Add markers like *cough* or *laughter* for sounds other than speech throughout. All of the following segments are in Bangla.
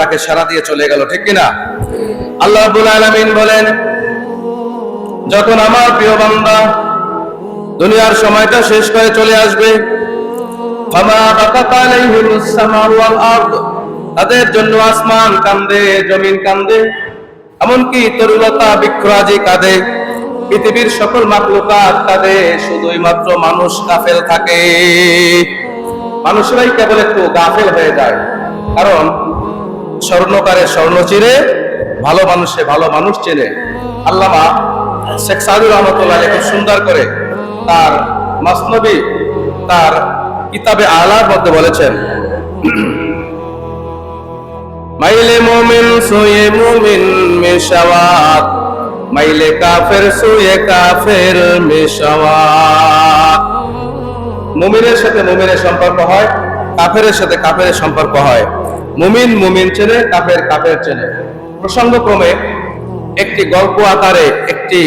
ডাকে সারা দিয়ে চলে গেল, ঠিক কিনা? আল্লাহ রাব্বুল আলামিন বলেন, যখন আমার প্রিয় বান্দা দুনিয়ার সময়টা শেষ করে চলে আসবে তাদের জন্য আসমান কান্দে, জমিন কান্দে, এমনকি তরুলতা বৃক্ষরাজি কাঁদে, পৃথিবীর সকল মাকলুকাত কাঁদে, শুধুই মাত্র মানুষ কাফেল থাকে। মানুষরাই কেবল একটু গাফেল হয়ে যায়, কারণ স্বর্ণকারে স্বর্ণ চিরে ভালো মানুষে ভালো মানুষ চেনে। আল্লামা শেখ সাদুর রহমতুল্লাহ খুব সুন্দর করে তার মাসনবী, তার কিতাবে আলার মধ্যে বলেছেন, মাইলে মুমিন সুয়ে মুমিন মেশাওয়াত, মাইলে কাফের সুয়ে কাফের মেশাওয়াত। মুমিনের সাথে মুমিনের সম্পর্ক হয় কাফেরের সাথে কাফেরের সম্পর্ক হয়। মুমিন মুমিন চেনে, কাফের কাফের চেনে। প্রসঙ্গক্রমে একটি গল্প আকারে একটি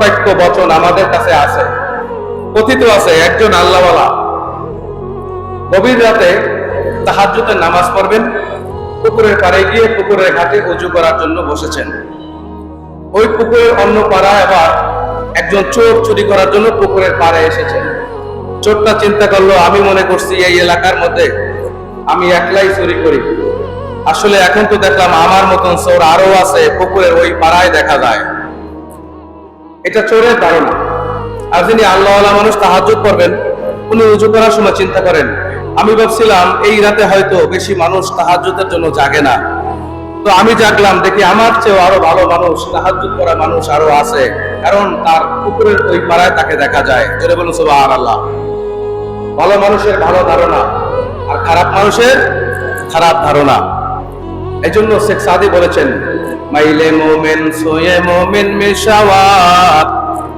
বাক্য বচন আমাদের কাছে আছে। কথিত আছে, একজন আল্লাহওয়ালা গভীর রাতে তাহাজ্জুদের নামাজ পড়বেন, পুকুরের পাড়ে গিয়ে পুকুরের ঘাটে উজু করার জন্য বসেছেন। ওই পুকুরের অন্য পাড়া আবার একজন চোর চুরি করার জন্য পুকুরের পাড়ে এসেছেন। চোরটা চিন্তা করল, আমি মনে করছি এই এলাকার মধ্যে আমি একলাই চুরি করি। আসলে এখন তো দেখলাম আমার মতন চোর আরও আছে পুকুরের ওই পাড়ায় দেখা যায়। এটা চোরের ধারণা। আর যিনি আল্লাহ মানুষ, তাহাজ্জুদ করবেন, উনি উজু করার সময় চিন্তা করেন, আমি ভাবছিলাম এই রাতে হয়তো বেশি মানুষ তাহাজ্জুদের জন্য জাগে না। তো আমি জাগলাম, দেখি আমার চেয়েও আরও ভালো মানুষ, তাহাজ্জুদ করা মানুষ আরও আছে। কারণ তার পুকুরের ওই পাড়ায় তাকে দেখা যায়। জোরে বলুন সুবহান আল্লাহ ভালো মানুষের ভালো ধারণা আর খারাপ মানুষের খারাপ ধারণা। এই জন্য শেখ সাদি বলেছেন, মাইলে মোমেন সোয়ে মোমেন মেশাওয়াত,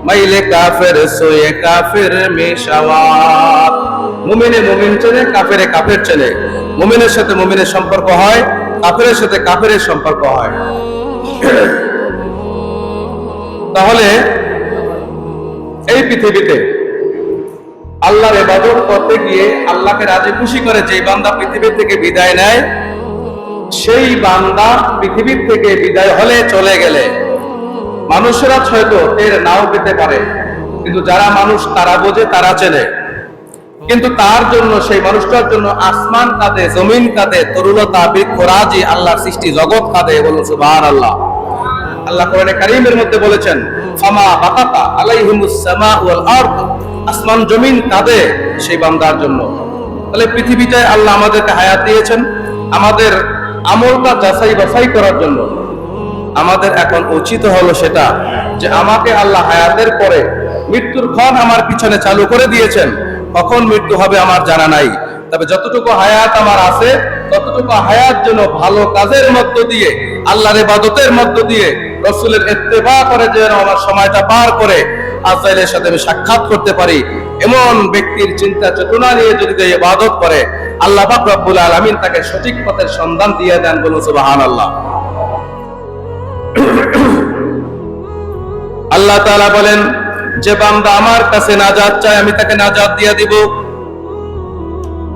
মাইলে কাফের সোয়ে কাফের মেশাওয়াত। মুমিনে মুমিন চেনে, কাফেরে কাফের চেনে। মুমিনের সাথে মুমিনের সম্পর্ক হয়, কাফেরের সাথে কাফেরের সম্পর্ক হয়। তাহলে এই পৃথিবীতে আল্লাহর ইবাদত করতে গিয়ে আল্লাহকে রাজি খুশি করে যে বান্দা পৃথিবী থেকে বিদায় নেয়, সেই বান্দা পৃথিবীর থেকে বিদায় হলে চলে গেলে মানুষেরা হয়তো এর নাও পেতে পারে। কিন্তু যারা মানুষ, তারা বোঝে, তারা চেনে। কিন্তু তার জন্য, সেই মানুষটার জন্য আসমান কাঁদে জমিন কাঁদে তরুলতা বৃক্ষরাজি আল্লাহর সৃষ্টি, জগৎ কাঁদে বলুন সুবহান আল্লাহ আল্লাহ কোরআনে কারীমের মধ্যে বলেছেন, ফামা বাকাতা আলাইহিমুস সামা ওয়াল আরদ। আসমান জমিন কাঁদে সেই বান্দার জন্য। তাহলে পৃথিবীটায় আল্লাহ আমাদেরকে হায়াত দিয়েছেন, আমাদের আমলটা যাচাই বাছাই করার জন্য। আমাদের এখন উচিত হলো সেটা যে আমাকে আল্লাহ হায়াতের পরে মৃত্যুর ক্ষণ আমার পিছনে চালু করে দিয়েছেন, কখন মৃত্যু হবে আমার জানা নাই। তবে যতটুকু হায়াত আমার আছে, ততটুকু হায়াত যেন ভালো কাজের মধ্য দিয়ে, আল্লাহর ইবাদতের মধ্য দিয়ে, রসুলের ইত্তেবা করে যেন আমার সময়টা পার করে আজরাইলের সাথে আমি সাক্ষাৎ করতে পারি। এমন ব্যক্তির চিন্তা চেতনা নিয়ে যদি কেউ ইবাদত করে, আল্লাহ পাক রব্বুল আলামিন তাকে সঠিক পথের সন্ধান দিয়ে দেন বলুন সুবহানাল্লাহ। আল্লাহ তাআলা বলেন, যে বান্দা আমার কাছে নাজাত চায়, আমি তাকে নাজাত দিয়ে দিব।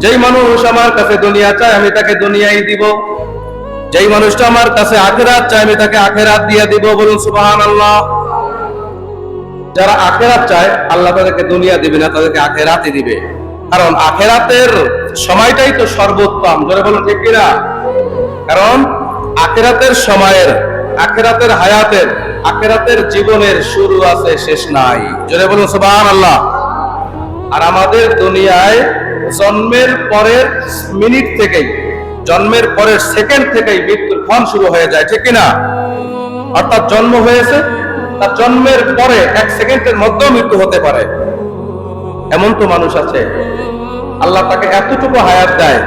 যেই মানুষ আমার কাছে দুনিয়া চায়, আমি তাকে দুনিয়াই দিব। যেই মানুষটা আমার কাছে আখেরাত চায়, আমি তাকে আখেরাত দিয়ে দিব বলুন সুবহানাল্লাহ। যারা আখেরাত চায়, আল্লাহ তাদেরকে দুনিয়া দিবে না, তাদেরকে আখেরাতই দিবে। কারণ আখেরাতের সময়টাই তো সর্বোত্তম। জোরে বলুন, ঠিক কিনা? কারণ আখেরাতের সময়ের, আখেরাতের হায়াতের, আখেরাতের জীবনের শুরু আছে, শেষ নাই। জোরে বলুন সুবহান আল্লাহ আর আমাদের দুনিয়ায় জন্মের পরের মিনিট থেকেই, জন্মের পরের সেকেন্ড থেকেই মৃত্যুর ক্ষণ শুরু হয়ে যায়, ঠিক কিনা? অর্থাৎ জন্ম হয়েছে তার জন্মের পরে এক সেকেন্ডের মধ্যেও মৃত্যু হতে পারে। এমন তো মানুষ আছে। আল্লাহ তাকে এতটুকু হায়াত দেয়,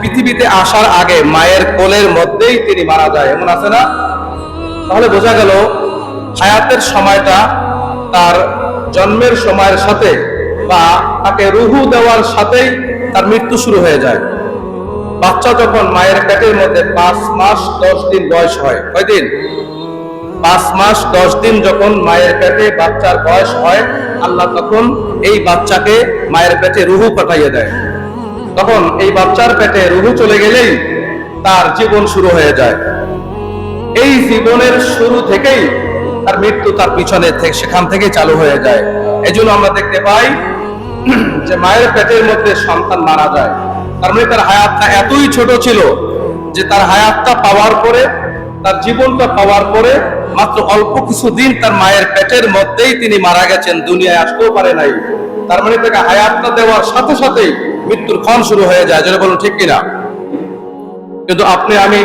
পৃথিবীতে আসার আগে মায়ের কোলের মধ্যেই তিনি মারা যায়। এমন আছে না? তাহলে বোঝা গেল, হায়াতের সময়টা তার জন্মের সময়ের সাথে বা তাকে রুহু দেওয়ার সাথেই তার মৃত্যু শুরু হয়ে যায়। বাচ্চা যখন মায়ের পেটের মধ্যে পাঁচ মাস দশ দিন বয়স হয়, কয়দিন? পাঁচ মাস, দশ দিন যখন মায়ের পেটে বাচ্চার বয়স হয়, আল্লাহ তখন এই বাচ্চাকে মায়ের পেটে রুহু পাঠাইয়ে দেয়। তখন এই বাচ্চার পেটে রুহু চলে গেলেই তার জীবন শুরু হয়ে যায়। এই জীবনের শুরু থেকেই তার মৃত্যু তার পিছনে সেখান থেকে চালু হয়ে যায়। এই জন্য আমরা দেখতে পাই যে মায়ের পেটের মধ্যে সন্তান মারা যায়। তার মানে তার হায়াতটা এতই ছোট ছিল যে তার হায়াতটা পাওয়ার পরে তার জীবনটা পাওয়ার পরে মাত্র অল্প কিছু দিন তার মায়ের পেটের মধ্যেই তিনি মারা গেছেন, দুনিয়ায় আসতেও পারে নাই। তার মানে তাকে হায়াতটা দেওয়ার সাথে সাথেই মৃত্যুর ক্ষণ শুরু হয়ে যায় যেটা বলুন ঠিক কিনা? কিন্তু আপনি আমি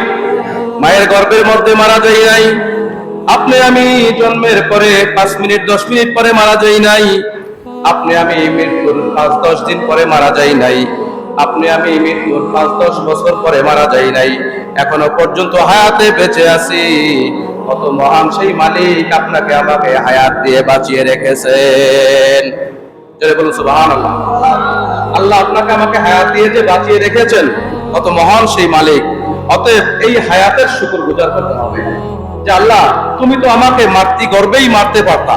মায়ের গর্ভের মধ্যে মারা যাই নাই, আপনি আমি জন্মের পরে পাঁচ মিনিট, দশ মিনিট পরে মারা যাই নাই, আপনি আমি মৃত্যুর পাঁচ, দশ দিন পরে মারা যাই নাই। আপনি আমি মৃত্যুর পাঁচ, দশ বছর পরে মারা যাই নাই। এখনও পর্যন্ত হায়াতে বেঁচে আছি। কত মহান সেই মালিক আপনাকে আমাকে হায়াত দিয়ে বাঁচিয়ে রেখেছেন। বলুন আল্লাহ আপনাকে আমাকে হায়াত দিয়ে যে বাঁচিয়ে রেখেছেন, কত মহান সেই মালিক। অতএব এই হায়াতের শুকর গুজার করতে হবে। যে আল্লাহ, তুমি তো আমাকে মাতৃ গর্বেই মারতে পারতা।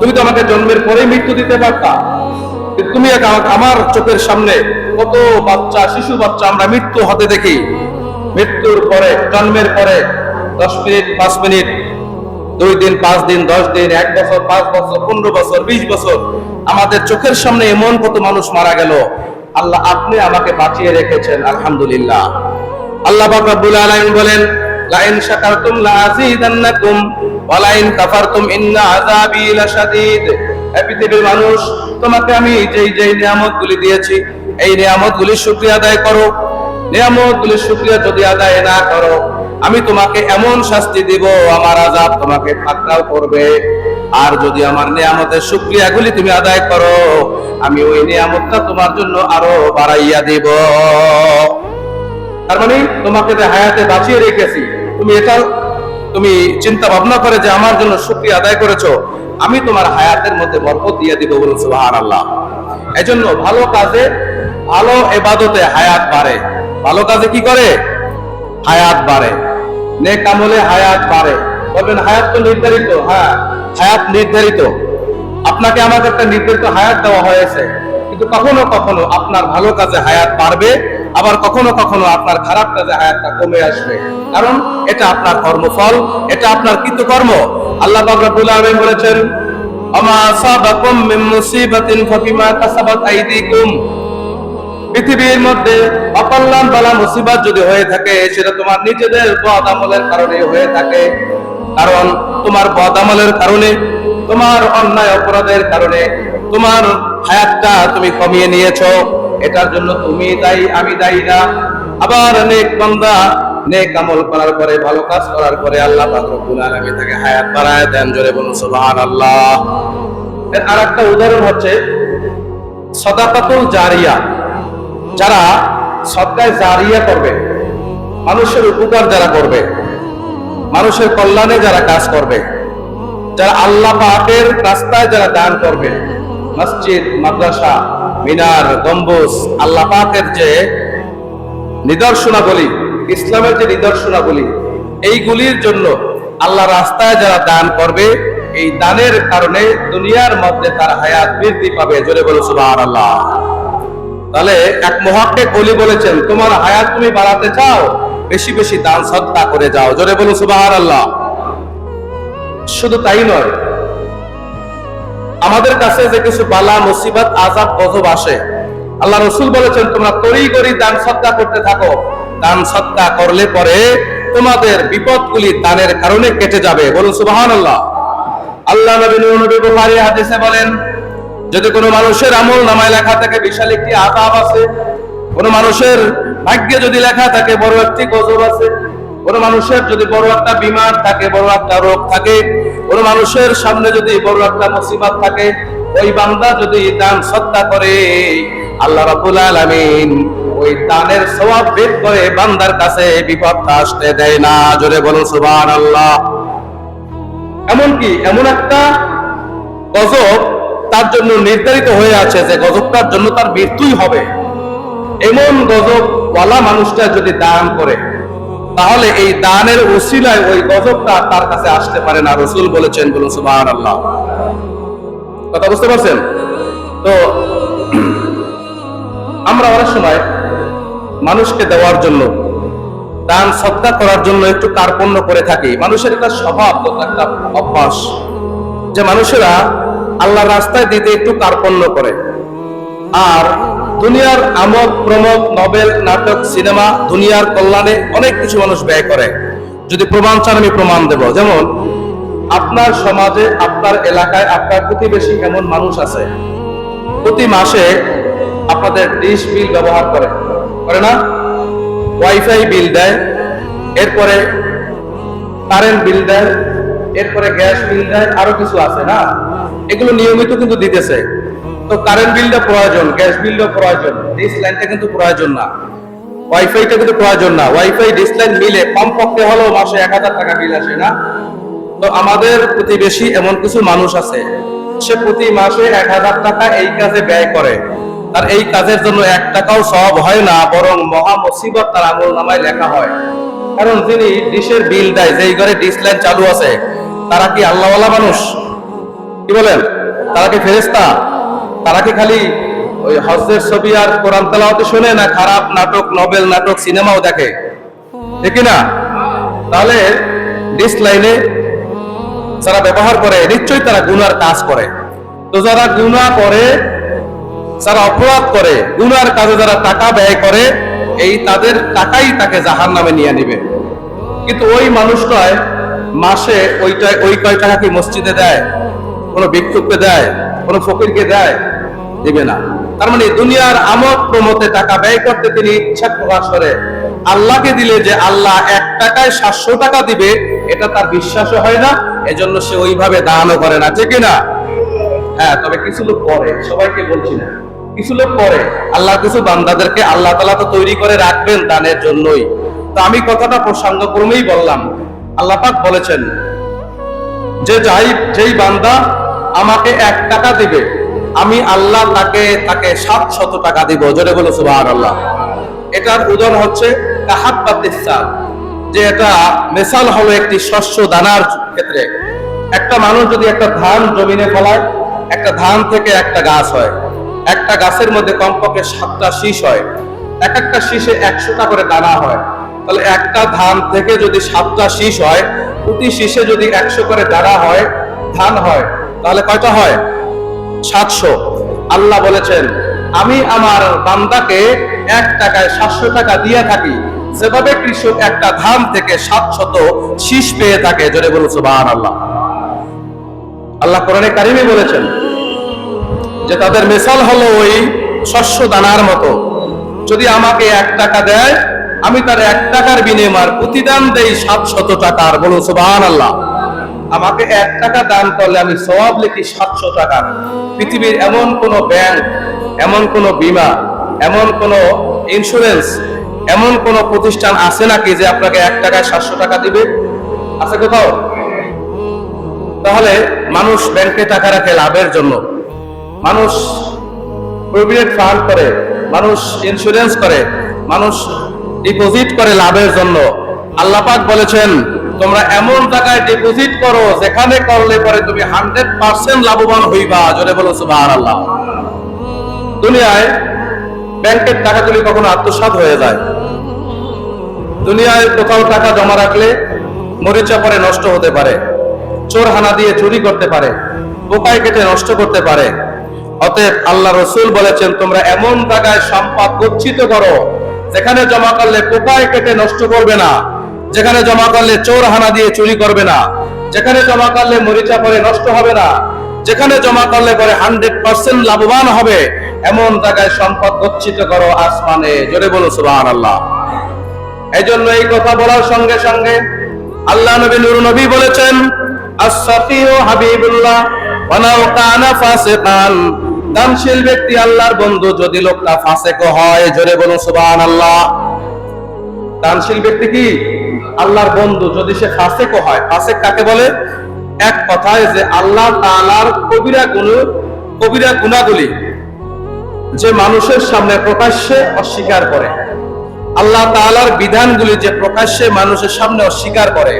তুমি তো আমাকে জন্মের পরে মৃত্যু দিতে পারতা। তুমি আমার চোখের সামনে কত বাচ্চা, শিশু বাচ্চা আমরা মৃত্যু হতে দেখি। মৃত্যুর পরে, জন্মের পরে, দশ মিনিট, পাঁচ মিনিট, দুই দিন, পাঁচ দিন, দশ দিন, এক বছর, পাঁচ বছর, পনেরো বছর, বিশ বছর, আমাদের চোখের সামনে এমন কত মানুষ মারা গেল। আল্লাহ আপনি আমাকে বাঁচিয়ে রেখেছেন, আলহামদুলিল্লাহ। আল্লাহ পাক রব্বুল আলামিন বলেন, লাইন শাকারতুম লাযীদান্নাকুম ওয়া লাইন কাফারতুম ইন্না আযাবি লাশাদীদ। পৃথিবীর মানুষ, তোমাকে আমি যেই যেই নিয়ামতগুলি দিয়েছি এই নিয়ামতগুলির শুকরিয়া আদায় করো। নিয়ামতগুলির শুকরিয়া যদি আদায় না করো, আমি তোমাকে এমন শাস্তি দিব, আমার আযাব তোমাকে পাকড়াও করবে। আর যদি আমার নিয়ামতের শুকরিয়াগুলি তুমি আদায় করো, আমি ওই নিয়ামতটা তোমার জন্য আরও বাড়াইয়া দিব। তার মানে তোমাকে যে হায়াতে বাঁচিয়ে রেখেছি, তুমি এটা, তুমি চিন্তা ভাবনা করে যে আমার জন্য শুকরিয়া আদায় করেছ, আমি তোমার হায়াতের মধ্যে বরকত দিয়ে দিব বলুন সুবহানাল্লাহ। এজন্য ভালো কাজে ভালো এবাদতে হায়াত বাড়ে। ভালো কাজে কি করে? হায়াত বাড়ে। নেক আমলে হায়াত বাড়ে। বলবেন, হায়াত তো নির্ধারিত হ্যাঁ হায়াত নির্ধারিত। আপনাকে আমাকে একটা নির্ধারিত হায়াত দেওয়া হয়েছে। কিন্তু কখনো কখনো আপনার ভালো কাজে হায়াত বাড়বে, আবার কখনো কখনো আপনার খারাপ কাজে হায়াতটা কমে আসবে। কারণ এটা আপনার কর্মফল, এটা আপনার কৃতকর্ম। আল্লাহ রব্বুল আলামিন বলেছেন আমা আসাবাকুম মিন মুসিবাতিন ফাবিমা কাসাবাত আইদিকুম। পৃথিবীর মধ্যে অকল্যাণ বালা মুসিবত যদি হয়ে থাকে, সেটা তোমার নিজেদের বদ আমলের কারণে হয়ে থাকে। কারণ তোমার বদ আমলের কারণে, তোমার অন্যায় অপরাধের কারণে, তোমার হায়াতটা তুমি কমিয়ে নিয়েছো। এটার জন্য তুমি দায়ী, আমি দায়ী না। আবার নেক বান্দা নেক আমল করার পরে, ভালো কাজ করার পরে আল্লাহ পাক রব্বুল আলামিন তাকে হায়াত বাড়ায় দেন জোরে বলুন, সুবহানাল্লাহ। এর আরেকটা উদাহরণ হচ্ছে সদাকাতুল জারিয়া। যারা সদকায় জারিয়া করবে, মানুষের উপকার যারা করবে, মানুষের কল্যাণে যারা কাজ করবে, যারা আল্লাহ পাকের রাস্তায় যারা দান করবে, মসজিদ, মাদ্রাসা, মিনার, গম্বুজ, আল্লাহ পাকের যে নিদর্শনাবলী, ইসলামের যে নিদর্শনাবলী, এইগুলির জন্য আল্লাহ রাস্তায় যারা দান করবে, এই দানের কারণে দুনিয়ার মধ্যে তার হায়াত বৃদ্ধি পাবে। জোরে বলো সুবহানাল্লাহ। তাহলে এক মহাক্কেক অলি বলেছেন, তোমার হায়াত তুমি বাড়াতে চাও, বেশি বেশি দান সদকা করে যাও। জোরে বলো সুবহানাল্লাহ। শুধু তাই নয়, আমাদের কাছে যে কিছু বালা, মুসিবত আজাব গজব আসে, আল্লাহ রসুল বলেছেন, তোমরা তরি করি দান সৎকা করতে থাকো। দান সৎকা করলে পরে তোমাদের বিপদগুলি দানের কারণে কেটে যাবে। বলুন সুবাহান আল্লাহ আল্লাহ নবী নবী বুখারী হাদিসে বলেন যদি কোনো মানুষের আমল নামায় লেখা থাকে, বিশাল একটি আযাব আছে। কোনো মানুষের ভাগ্যে যদি লেখা থাকে, বড় একটি গজব আছে। কোনো মানুষের যদি বড় একটা বিমার থাকে, বড় একটা রোগ থাকে। কোনো মানুষের সামনে যদি বড় একটা মুসিবত থাকে, ওই বান্দা যদি দান সত্তা করে, আল্লাহ রাব্বুল আলামিন ওই দানের সওয়াব বের করে বান্দার কাছে বিপদটা আসতে দেয় না। জোরে বলুন, সুবহানাল্লাহ। এমনকি এমন একটা গজব তার জন্য নির্ধারিত হয়ে আছে যে গজবটার জন্য তার মৃত্যুই হবে। এমন গজব ওয়ালা মানুষটা যদি দান করে, তাহলে এই দানের ওসিলায় ওই গজবটা তার কাছে আসতে পারে না। রসুল বলেছেন, বলুন সুবাহ আল্লাহ কথা বুঝতে পারছেন? তো, আমরা অনেক সময় মানুষকে দেওয়ার জন্য, দান সদ্গা করার জন্য একটু কার্পণ্য করে থাকি। মানুষের একটা স্বভাব, একটা অভ্যাস, যে মানুষেরা আল্লাহর রাস্তায় দিতে একটু কার্পণ্য করে। আর দুনিয়ার আমোদ, প্রমোদ নভেল নাটক, সিনেমা, দুনিয়ার কল্যাণে অনেক কিছু মানুষ ব্যয় করে। যদি প্রমাণ চান, আমি প্রমাণ দেব। যেমন, আপনার সমাজে, আপনার এলাকায়, আপনার প্রতিবেশী এমন মানুষ আছে, প্রতি মাসে আপনাদের ডিশ বিল ব্যবহার করে। করে না? ওয়াইফাই বিল দেয়, এরপরে কারেন্ট বিল দেয়, এরপরে গ্যাস বিল দেয়, আরও কিছু আছে না? এগুলো নিয়মিত কিন্তু দিতেছে। তো কারেন্ট বিলটা প্রয়োজন গ্যাস বিলটা প্রয়োজন ডিস লাইনটা কিন্তু প্রয়োজন না। ওয়াইফাইটা কিন্তু প্রয়োজন না। ওয়াইফাই ডিস লাইন মিলে কমপক্ষে হলেও মাসে এক হাজার টাকা বিল আসে না। তো আমাদের প্রতিবেশী এমন কিছু মানুষ আছে, সে প্রতি মাসে এক হাজার টাকা এই কাজে ব্যয় করে। আর এই কাজের জন্য এক টাকাও সব হয় না, বরং মহা মুসিবত তার আমল নামায় লেখা হয়। কারণ যিনি ডিশের বিল দেয়, যেই ঘরে ডিশ লাইন চালু আছে, তারা কি আল্লাহওয়ালা মানুষ? কি বলেন? তারা কি ফেরেস্তা তারা কি খালি ওই হজের ছবি আর কোরআন তেলাওয়াতে শুনে না খারাপ নাটক, নভেল নাটক, সিনেমাও দেখে? ঠিক না তাহলে ডিশ লাইনে যারা ব্যবহার করে, নিশ্চয়ই তারা গুনার কাজ করে। তো যারা গুনা করে, যারা অপরাধ করে, গুনার কাজে যারা টাকা ব্যয় করে, এই তাদের টাকাই তাকে জাহান নামে নিয়ে নিবে। কিন্তু ওই মানুষটায় মাসে ওইটা ওই কয় টাকা কি মসজিদে দেয়? কোনো ভিক্ষুককে দেয়, কোনো ফকিরকে দেয়, দিবে না। তার মানে দুনিয়ার আমদ প্রমোতে টাকা ব্যয় করতে তিনি ইচ্ছা প্রকাশ করে। আল্লাহকে দিলে যে আল্লাহ এক টাকায় সাতশো টাকা দিবে, এটা তার বিশ্বাসও হয় না, এজন্য সে ওইভাবে দানও করে না। ঠিক না হ্যাঁ তবে কিছু লোক করে, সবাইকে বলছি না। কিছু লোক করে আল্লাহ কিছু বান্দাদেরকে আল্লাহ তালা তো তৈরি করে রাখবেন দানের জন্যই। তো আমি কথাটা প্রসঙ্গক্রমেই বললাম। আল্লাহ পাক বলেছেন, যে যাই যেই বান্দা আমাকে এক টাকা দিবে। আমি আল্লাহ তাকে তাকে সাত শত টাকা দিব। জোরে বলো সুবাহ আল্লাহ এটার উদাহরণ হচ্ছে যে এটা মেসাল হলো একটি শস্য দানার ক্ষেত্রে। একটা মানুষ যদি একটা ধান জমিনে ফলায়, একটা ধান থেকে একটা গাছ হয়। একটা গাছের মধ্যে কমপক্ষে সাতটা শীষ হয়। এক একটা শীষে একশোটা করে দানা হয়। তাহলে একটা ধান থেকে যদি সাতটা শীষ হয়, প্রতি শীষে যদি একশো করে দানা হয়, ধান হয় তাহলে কয়টা হয়? সাতশো। আল্লাহ বলেছেন, আমি আমার বান্দাকে এক টাকায় সাতশো টাকা দিয়ে থাকি। যেভাবে কৃষক একটা ধান থেকে সাতশত শীষ পেয়ে থাকে, জোরে বলছো সুবহান আল্লাহ আল্লাহ কোরআনে কারিমে বলেছেন যে, তাদের মেসাল হলো ওই শস্য দানার মতো। যদি আমাকে এক টাকা দেয়, আমি তার এক টাকার বিনিময় প্রতিদান দেই সাতশত টাকার বলুন সুবাহ আল্লাহ আমাকে এক টাকা দান করলে আমি সবাব লিখি সাতশো টাকা। পৃথিবীর এমন কোন ব্যাংক, এমন কোন বিমা, এমন কোন ইন্স্যুরেন্স এমন কোন প্রতিষ্ঠান আছে নাকি যে আপনাকে এক টাকায় সাতশো টাকা দিবে? আছে কোথাও? তাহলে মানুষ ব্যাংকে টাকা রাখে লাভের জন্য। মানুষ প্রভিডেন্ট ফান্ড করে, মানুষ ইন্স্যুরেন্স করে, মানুষ ডিপোজিট করে লাভের জন্য। আল্লাপাক বলেছেন তোমরা এমন টাকায় ডিপোজিট করো, যেখানে করলে পরে তুমি হান্ড্রেড পার্সেন্ট লাভবান হইবা। জোরে বলো সুবাহ আল্লাহ দুনিয়ায় ব্যাংকের টাকাগুলি কখনো আত্মসাৎ হয়ে যায়। দুনিয়ায় কোথাও টাকা জমা রাখলে মরিচা পরে নষ্ট হতে পারে চোর হানা দিয়ে চুরি করতে পারে পোকায় কেটে নষ্ট করতে পারে। অতএব আল্লাহ রসুল বলেছেন, তোমরা এমন জায়গায় সম্পদ গচ্ছিত করো, যেখানে জমা করলে পোকায় কেটে নষ্ট করবে না। যেখানে জমা করলে চোর হানা দিয়ে চুরি করবে না, যেখানে জমা করলে মরিচা পরে নষ্ট হবে না, যেখানে জমা করলে পরে হান্ড্রেড পার্সেন্ট লাভবান হবে, এমন জায়গায় সম্পদ গচ্ছিত করো আসমানে। জোরে বলো সুবাহ আল্লাহ এই জন্য এই কথা বলার সঙ্গে সঙ্গে আল্লাহ নবী নুর নবী বলেছেন, আস-সাফিউ হাবিবুল্লাহ, ওয়ালাউ কানা ফাসিকান। দানশীল ব্যক্তি আল্লাহর বন্ধু যদি লোকটা ফাসেক হয়, জোরে বলুন সুবহানাল্লাহ। দানশীল ব্যক্তি কি? আল্লাহর বন্ধু, যদি সে ফাসেক হয়, ফাসেক কাকে বলে? এক কথায় যে আল্লাহ তাআলার কবিরা গুণ, কবিরা গুণাগুলি যে মানুষের সামনে প্রকাশ্যে অস্বীকার করে, আল্লাহ তাআলার বিধানগুলি যে প্রকাশ্যে মানুষের সামনে অস্বীকার করে,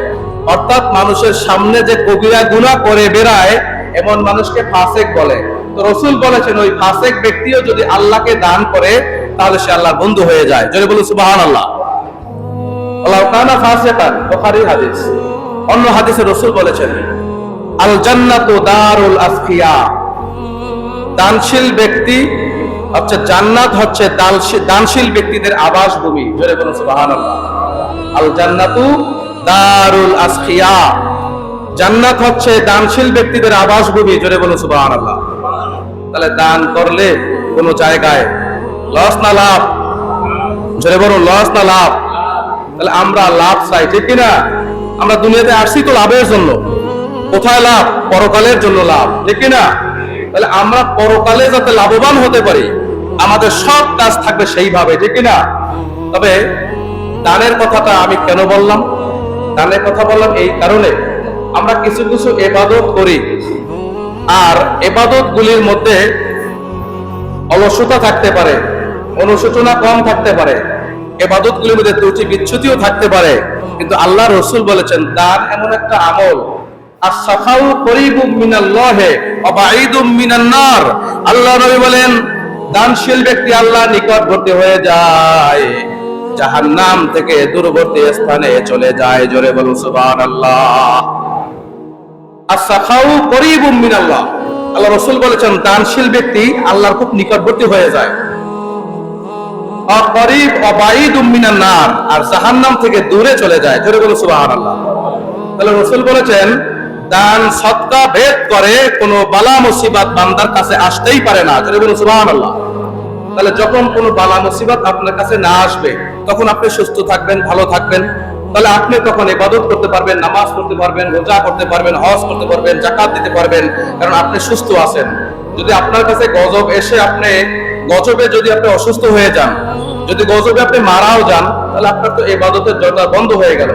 অর্থাৎ মানুষের সামনে যে কবিরা গুনাহ করে বেড়ায়, এমন মানুষকে ফাসেক বলে। তো রসুল বলেছেন, ওই ফাসেক ব্যক্তিও যদি আল্লাহকে দান করে, তাহলে সে আল্লাহর বন্ধু হয়ে যায়। যদি বলুন সুবাহান আল্লাহ আল্লাহ কানা ফাসিকান বুখারী হাদিস। অন্য হাদিসে রাসূল বলেছেন আল জান্নাতু দারুল আফকিয়া। দানশীল ব্যক্তি হচ্ছে জান্নাত হচ্ছে দানশী- দানশীল ব্যক্তিদের আবাস ভূমি জোরে বলুন, সুবহানাল্লাহ। আল জান্নাতু দারুল আসখিয়া জান্নাত হচ্ছে দানশীল ব্যক্তিদের আবাস ভূমি জোরে বলুন, সুবহানাল্লাহ। তাহলে দান করলে কোনো জায়গায় লস না লাভ? জোরে বলুন, লস না লাভ? তাহলে আমরা লাভ চাই, ঠিক কিনা? আমরা দুনিয়াতে আসছি তো লাভের জন্য। কোথায় লাভ? পরকালের জন্য লাভ, ঠিক কিনা? তাহলে আমরা পরকালে যাতে লাভবান হতে পারি, আমাদের সব কাজ থাকবে সেইভাবে, ঠিক কিনা? তবে দানের কথাটা আমি কেন বললাম? দানের কথা বললাম এই কারণে আমরা কিছু কিছু এবাদত করি। আর এবাদত গুলির মধ্যে অলসতা থাকতে পারে, অনুশোচনা কম থাকতে পারে। এবাদত গুলির মধ্যে ত্রুটি বিচ্ছুতিও থাকতে পারে। কিন্তু আল্লাহ রসুল বলেছেন, দান এমন একটা আমল আল্লাহ নবী বলেন, দানশীল ব্যক্তি আল্লাহ নিকটবর্তী হয়ে যায়, জাহান্নাম থেকে দূরবর্তী স্থানে চলে যায়। জোরে বলুন করিবুম মিনাল্লাহ। আল্লাহ রসুল বলেছেন, দানশীল ব্যক্তি আল্লাহর খুব নিকটবর্তী হয়ে যায়। তাহলে যখন বালা আপনার কাছে না আসবে, তখন আপনি সুস্থ থাকবেন, ভালো থাকবেন। তাহলে আপনি তখন ইবাদত করতে পারবেন, নামাজ পড়তে পারবেন, রোজা করতে পারবেন, হজ করতে পারবেন জাকাত দিতে পারবেন, কারণ আপনি সুস্থ আছেন। যদি আপনার কাছে গজব এসে আপনি গজবে যদি আপনি অসুস্থ হয়ে যান, যদি গজবে আপনি মারাও যান, তাহলে আপনার তো ইবাদতের জন্য বন্ধ হয়ে গেল।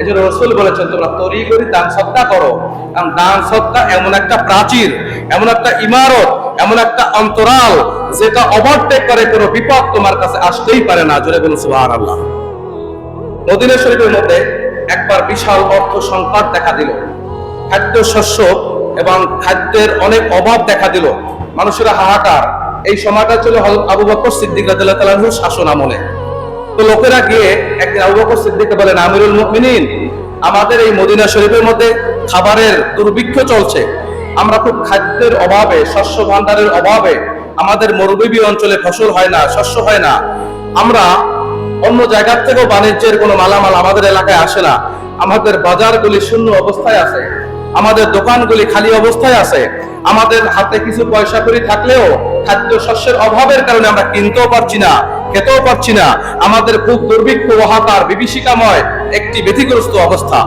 এই জন্য রসুল বলেছেন, তোমরা তরি করি দান সত্তা করো। কারণ দান সত্তা এমন একটা প্রাচীর, এমন একটা ইমারত, এমন একটা অন্তরাল, যেটা ওভারটেক করে, কোনো বিপদ তোমার কাছে আসতেই পারে না। জোরে বলুন সুবহান আল্লাহ মদিনা শরীফের মধ্যে একবার বিশাল অর্থ সংকট দেখা দিল। খাদ্য শস্য এবং খাদ্যের অনেক অভাব দেখা দিল। মানুষেরা হাহাকার এই সময়টা ছিল আবু বকর সিদ্দিক তাআলার শাসন আমলে। তো লোকেরা গিয়ে একদিন আবু বকর সিদ্দিককে বলেন আমিরুল মুমিনিন, আমাদের এই মদিনা শরীফের মধ্যে খাবারের দুর্ভিক্ষ চলছে। আমরা খুব খাদ্যের অভাবে, শস্য ভান্ডারের অভাবে আমাদের মরুভূমি অঞ্চলে ফসল হয় না, শস্য হয় না। আমরা অন্য জায়গার থেকেও বাণিজ্যের কোনো মালামাল আমাদের এলাকায় আসে না। আমাদের বাজারগুলি শূন্য অবস্থায় আছে। আমাদের দোকানগুলি খালি অবস্থায় আছে। আমাদের হাতে কিছু পয়সা করি থাকলেও খাদ্য শস্যের অভাবের কারণে আমরা কিনতেও পারছি না, খেতেও পারছি না। আমাদের খুব দুর্ভিক্ষ হাহাকার বিভীষিকাময় একটি ব্যতিগ্রস্ত অবস্থা।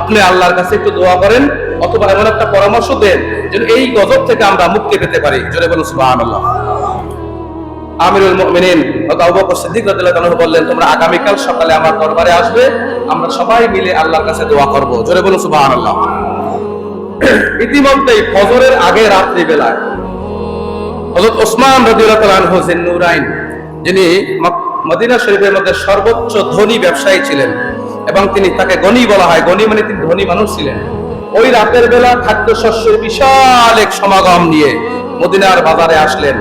আপনি আল্লাহর কাছে একটু দোয়া করেন, অথবা এমন একটা পরামর্শ দেন যেন এই গজব থেকে আমরা মুক্তি পেতে পারি। জোরে বলুন, সুবহানাল্লাহ। আমিরুল মুমিনিন সিদ্দিক রাদিয়াল্লাহু বললেন, তোমরা আগামীকাল সকালে আমার দরবারে আসবে, আমরা সবাই মিলে আল্লাহর কাছে দোয়া করব। জোরে বলুন, সুবহানাল্লাহ। *coughs* ইতিমধ্যেই ফজরের আগে রাত্রি বেলায় হজরত ওসমান রাদিয়াল্লাহু হোসেন নুরাইন যিনি মদিনা শরীফের মধ্যে সর্বোচ্চ ধনী ব্যবসায়ী ছিলেন এবং তিনি তাকে গনি বলা হয়। গনি মানে তিনি ধনী মানুষ ছিলেন। ওই রাতের বেলা খাদ্যশস্যের বিশাল এক সমাগম নিয়ে মদিনার বাজারে আসলেন।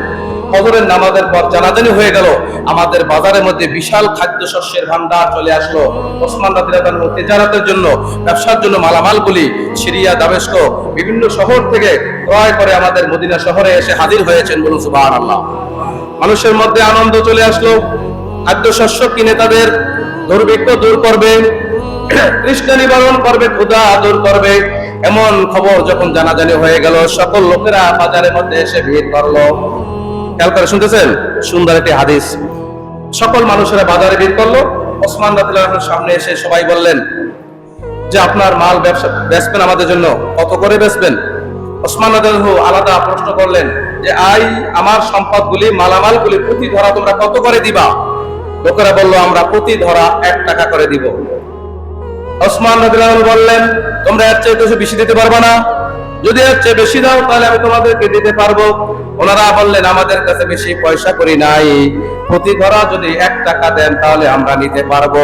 ফজরের নামাজের পর জানাজানি হয়ে গেল। আমাদের বাজারের মধ্যে বিশাল খাদ্যশস্যের ভান্ডার চলে আসলো। ওসমান রাদিয়াল্লাহু তেজারাতের জন্য, ব্যবসার জন্য মালামালগুলি সিরিয়া, দামেস্ক, বিভিন্ন শহর থেকে ক্রয় করে আমাদের মদিনা শহরে এসে হাজির হয়েছেন বলুন সুবহানাল্লাহ। মানুষের মধ্যে আনন্দ চলে আসলো। খাদ্যশস্য কিনে তাদের দুর্ভিক্ষ দূর করবে। তৃষ্ণা নিবারণ করবে, ক্ষুধা দূর করবে। এমন খবর যখন জানাজানি হয়ে গেল, সকল লোকেরা বাজারের মধ্যে এসে ভিড় করল। খেয়াল করে শুনতেছেন? সুন্দর একটি হাদিস। সকল মানুষেরা বাজারে ভিড় করল। ওসমান রাদিয়াল্লাহু সামনে এসে সবাই বললেন, যে আপনার মাল ব্যবসা বেচবেন আমাদের জন্য? কত করে বেচবেন? ওসমান রাদিয়াল্লাহু আলাদা প্রশ্ন করলেন, যে আই, আমার সম্পদগুলি, মালামালগুলি প্রতি ধরা তোমরা কত করে দিবা? লোকেরা বলল, আমরা প্রতি ধরা এক টাকা করে দিব। ওসমান রাদিয়াল্লাহু বললেন, তোমরা এর চেয়ে বেশি দিতে পারবে না। যদি চেয়ে বেশি দাও, তাহলে আমি তোমাদেরকে দিতে পারব। ওনারা বললেন, আমাদের কাছে বেশি পয়সা করি নাই। প্রতি ধরা যদি এক টাকা দেন, তাহলে আমরা নিতে পারব।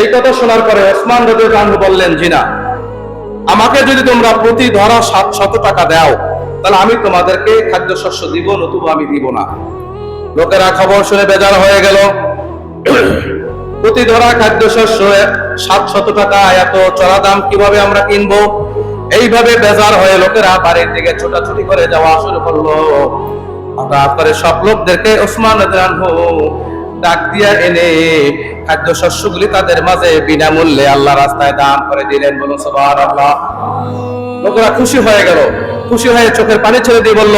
এই কথা শোনার পরে ওসমান রাদিয়াল্লাহু বললেন জিনা আমাকে যদি তোমরা প্রতি ধরা সাতশত টাকা দাও, তাহলে আমি তোমাদেরকে খাদ্যশস্য দিব, নতুবা আমি দিব না। লোকেরা খবর শুনে বেজার হয়ে গেল। প্রতি ধরা খাদ্যশস্য সাতশত টাকা, এত চড়া দাম কীভাবে আমরা কিনবো? এইভাবে বেজার হয়ে লোকেরা বাড়ির দিকে ছোটাছুটি করে যাওয়া শুরু করল। তারপরে সব লোকদেরকে ওসমান ডাক দিয়া এনে খাদ্য শস্যগুলি তাদের মাঝে বিনামূল্যে আল্লাহ রাস্তায় দান করে দিলেন। বলুন সবার আল্লাহ লোকেরা খুশি হয়ে গেল। খুশি হয়ে চোখের পানি ছেড়ে দিয়ে বলল,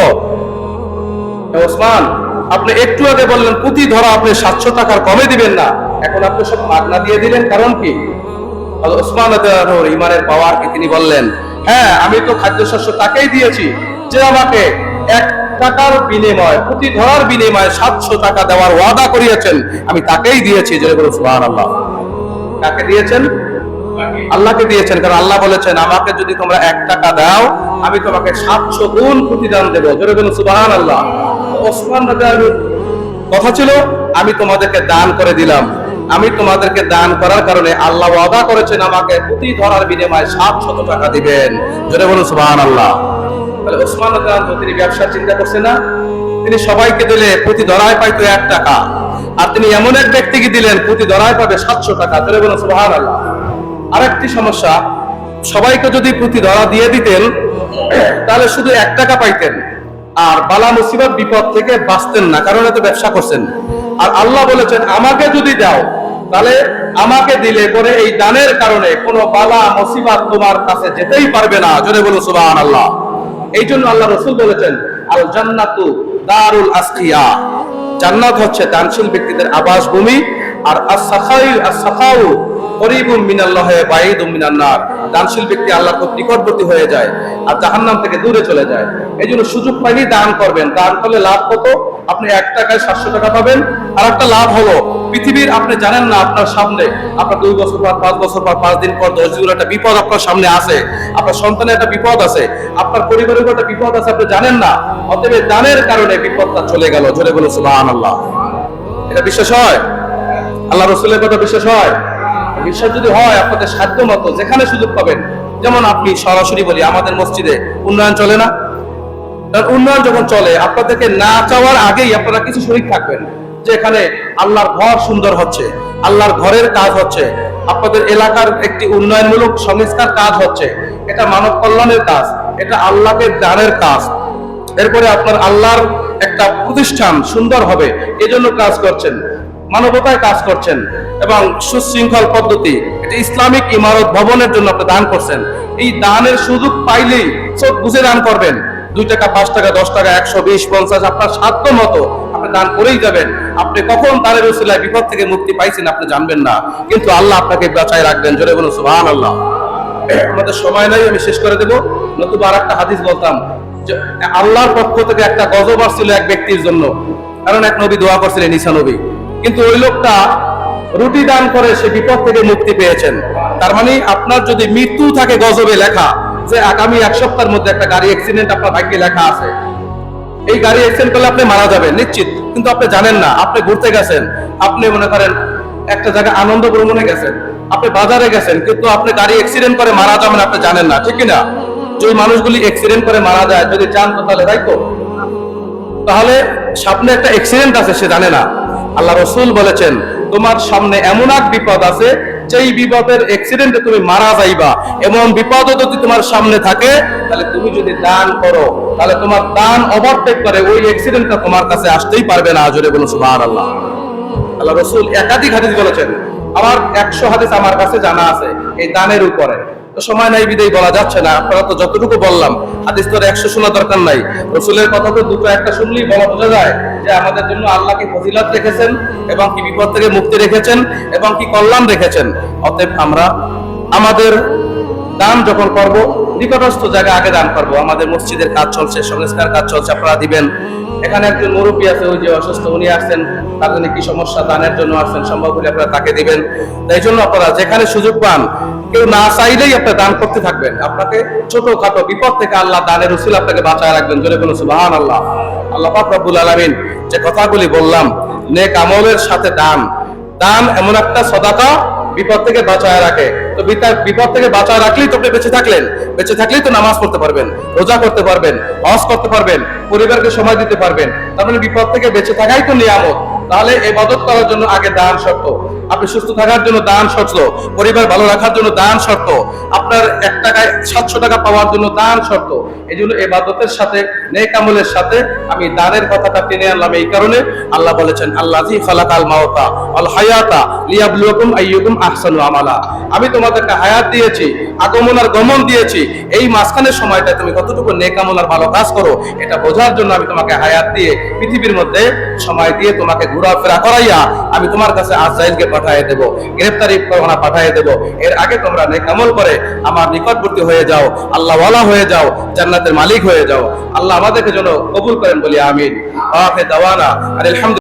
"এ ওসমান, আপনি একটু আগে বললেন প্রতি ধরা আপনি সাতশো টাকার কমে দিবেন না। এখন আপনি সব মাগনা দিয়ে দিলেন, কারণ কি? ওসমান ইমানের পাওয়ারকে তিনি বললেন? হ্যাঁ আমি তো খাদ্যশস্য তাকেই দিয়েছি, যে আমাকে এক টাকার বিনিময়, প্রতি ধরার বিনিময়ে সাতশো টাকা দেওয়ার ওয়াদা করিয়েছেন, আমি তাকেই দিয়েছি যে বলুন সুবহান আল্লাহ কাকে দিয়েছেন? আল্লাহকে দিয়েছেন, কারণ আল্লাহ বলেছেন, আমাকে যদি তোমরা এক টাকা দাও, আমি তোমাকে সাতশো গুণ প্রতিদান দেবো, জোরে বলুন সুবহান আল্লাহ ওসমান কথা ছিল, আমি তোমাদেরকে দান করে দিলাম। আমি তোমাদেরকে দান করার কারণে আল্লাহ ওয়াদা করেছেন আমাকে প্রতি ধরার বিনিময়ে সাত শত টাকা দিবেন। জোরে বলুন সুবহান আল্লাহ তাহলে ওসমান তিনি ব্যবসার চিন্তা করছেন না? তিনি সবাইকে দিলে প্রতি ধরায় পাইতো এক টাকা। আর তিনি এমন এক ব্যক্তিকে দিলেন, প্রতি ধরায় পাবে সাতশো টাকা। জোরে বলুন সুবহান আল্লাহ আরেকটি সমস্যা, সবাইকে যদি প্রতি ধরা দিয়ে দিতেন, তাহলে শুধু এক টাকা পাইতেন। আর বালা মুসিবত বিপদ থেকে বাঁচতেন না, কারণ এত ব্যবসা করছেন। আর আল্লাহ বলেছেন, আমাকে যদি দাও তাহলে আমাকে দিলে পরে এই দানের কারণে কোন বালা মুসিবাত তোমার কাছে যেতেই পারবে না। জোরে বলো সুবাহ আল্লাহ এই জন্য আল্লাহ রসুল বলেছেন আল জান্নাতু দারুল আসকিয়া জান্নাত হচ্ছে দানশীল ব্যক্তিদের আবাস ভূমি আর as-সাখাই as-সাখাউ করিবুম মিনাল্লাহে বাইদুম মিনান নার দানশীল ব্যক্তি আল্লাহর খুব নিকটবর্তী হয়ে যায় আর জাহান্নাম থেকে দূরে চলে যায়। এই জন্য সুযোগ দান করবেন। দান করলে লাভ কত? আপনি এক টাকায় সাতশো টাকা পাবেন। আর একটা লাভ হলো, পৃথিবীর আপনি জানেন না আপনার সামনে, আপনার দুই বছর পর, পাঁচ বছর পর, পাঁচ দিন পর, দশ দিন একটা বিপদ আপনার সামনে আছে আপনার সন্তানের একটা বিপদ আছে আপনার পরিবারের একটা বিপদ আছে আপনি জানেন না। অতএব দানের কারণে বিপদটা চলে গেল। চলে গেল সুবহানাল্লাহ। এটা বিশ্বাস হয়? আল্লাহ রসুলের কথা বিশ্বাস হয়? বিশ্বাস যদি হয় আপনাদের সাধ্য মতো, যেখানে সুযোগ পাবেন। যেমন আপনি সরাসরি বলি, আমাদের মসজিদে উন্নয়ন চলে না? কারণ উন্নয়ন যখন চলে, আপনাদেরকে না চাওয়ার আগেই আপনারা কিছু শরীর থাকবেন। যে এখানে আল্লাহর ঘর সুন্দর হচ্ছে, আল্লাহর ঘরের কাজ হচ্ছে, আপনাদের এলাকার একটি উন্নয়নমূলক সংস্কার কাজ হচ্ছে। এটা মানব কল্যাণের কাজ, এটা আল্লাহকে দানের কাজ। এরপরে আপনার আল্লাহর একটা প্রতিষ্ঠান সুন্দর হবে, এজন্য কাজ করছেন। মানবতায় কাজ করছেন এবং সুশৃঙ্খল পদ্ধতি এটা ইসলামিক ইমারত ভবনের জন্য আপনি দান করছেন। এই দানের সুযোগ পাইলেই চোখ বুঝে দান করবেন। দুই টাকা, পাঁচ টাকা, দশ টাকা, একশো, বিশ, পঞ্চাশ, আপনার সাধ্য মতো আপনি দান করেই যাবেন। আপনি কখন দানের উসিলায় বিপদ থেকে মুক্তি পাইছেন আপনি জানবেন না। কিন্তু আল্লাহ আপনাকে বাঁচায় রাখবেন। জোরে বলুন সুবহান আল্লাহ আমাদের সময় নাই, আমি শেষ করে দেবো। নতুবা আর একটা হাদিস বলতাম আল্লাহর পক্ষ থেকে একটা গজব আসছিল এক ব্যক্তির জন্য। কারণ এক নবী দোয়া করছিলেন, ঈসা নবী। কিন্তু ওই লোকটা রুটি দান করে সে বিপদ থেকে মুক্তি পেয়েছেন। তার মানে আপনার যদি মৃত্যু থাকে গজবে লেখা, যে আগামী এক সপ্তাহের মধ্যে একটা গাড়ি অ্যাক্সিডেন্ট আপনার ভাগ্যে লেখা আছে, এই গাড়ি অ্যাক্সিডেন্ট করলে আপনি মারা যাবেন, নিশ্চিত। কিন্তু আপনি জানেন না, আপনি ঘুরতে গেছেন, আপনি মনে করেন একটা জায়গায় আনন্দ ভ্রমণে গেছেন, আপনি বাজারে গেছেন, কিন্তু আপনি গাড়ি অ্যাক্সিডেন্ট করে মারা যাবেন আপনি জানেন না, ঠিক না যে মানুষগুলি অ্যাক্সিডেন্ট করে মারা যায়, যদি জানতো তাহলে তাই তো? তাহলে সামনে একটা অ্যাক্সিডেন্ট আছে, সে জানে না। আল্লাহ রসুল বলেছেন, তোমার সামনে এমন এক বিপদ আছে, যেই বিপদের অ্যাক্সিডেন্টে তুমি মারা যাইবা। এমন বিপদ যদি তোমার সামনে থাকে, তাহলে তুমি যদি দান করো, তাহলে তোমার দান ওভারটেক করে ওই অ্যাক্সিডেন্টটা তোমার কাছে আসতেই পারবে না। জোরে বলুন, সুবহানাল্লাহ। আল্লাহ আল্লাহ রসুল একাধিক হাদিস বলেছেন, আমার একশো হাদিস আমার কাছে জানা আছে, এই দানের উপরে। সময় নাই বিদায় বলা যাচ্ছে না। আপনারা তো যতটুকু বললাম, হাদিস তো একশো শোনা দরকার নাই। রসুলের কথা তো দুটো একটা শুনলেই বলা বোঝা যায় যে আমাদের জন্য আল্লাহকে ফজিলত রেখেছেন এবং কি বিপদ থেকে মুক্তি রেখেছেন এবং কি কল্যাণ রেখেছেন। অতএব আমরা আমাদের দান যখন করব, নিকটস্থ জায়গায় আগে দান করব। আমাদের মসজিদের কাজ চলছে, সংস্কার কাজ চলছে, আপনারা দিবেন। এখানে একজন মুরব্বী আছে, ওই যে অসুস্থ, উনি আসছেন, তার জন্য কি সমস্যা, দানের জন্য আসছেন, সম্ভব হলে আপনারা তাকে দিবেন। তাই জন্য আপনারা যেখানে সুযোগ পান, কেউ না চাইলেই আপনি দান করতে থাকবেন। আপনাকে ছোটখাটো বিপদ থেকে আল্লাহ দানের উসিল আপনাকে বাঁচায় রাখবেন। জোরে বলুন সুবহান আল্লাহ আল্লাহ পাক রব্বুল আলামিন যে কথাগুলি বললাম, নেক আমলের সাথে দান। দান এমন একটা সদাকা বিপদ থেকে বাঁচায় রাখে। তো বিপদ থেকে বাঁচায় রাখলেই তো আপনি বেঁচে থাকলেন। বেঁচে থাকলেই তো নামাজ পড়তে পারবেন, রোজা করতে পারবেন, হজ করতে পারবেন, পরিবারকে সময় দিতে পারবেন। তার মানে বিপদ থেকে বেঁচে থাকাই তো নিয়ামত। তাহলে ইবাদত করার জন্য আগে দান শর্ত। আপনি সুস্থ থাকার জন্য দান শর্ত, পরিবার ভালো রাখার জন্য দান শর্ত, আপনার এক টাকায় সাতশো টাকা পাওয়ার জন্য দান শর্ত। এই জন্য এবাদতের সাথে, নেক আমলের সাথে আমি দানের কথাটা টেনে আনলাম এই কারণে আল্লাহ বলেছেন আল্লাহ খালাকাল মাওতা আল হায়াতা লিয়াবলুকুম আইয়ুকুম আহসানু আমালা। আমি তোমাদেরকে হায়াত দিয়েছি, আগমন আর গমন দিয়েছি। এই মাঝখানের সময়টা তুমি কতটুকু নেক আমল আর ভালো কাজ করো, এটা বোঝার জন্য আমি তোমাকে হায়াত দিয়ে পৃথিবীর মধ্যে সময় দিয়ে তোমাকে ঘোরাফেরা করাইয়া আমি তোমার কাছে আজরাইলকে পাঠিয়ে দেব গ্রেফতারি পরোয়ানা পাঠিয়ে দেব। এর আগে তোমরা নেক আমল করে আমার নিকটবর্তী হয়ে যাও আল্লাহ ওয়ালা হয়ে যাও, জান্নাতের মালিক হয়ে যাও। আল্লাহ আমাদেরকে যেন কবুল করেন বলি, আমিন। আখে দাওয়ানা আর আলহামদুলিল্লাহ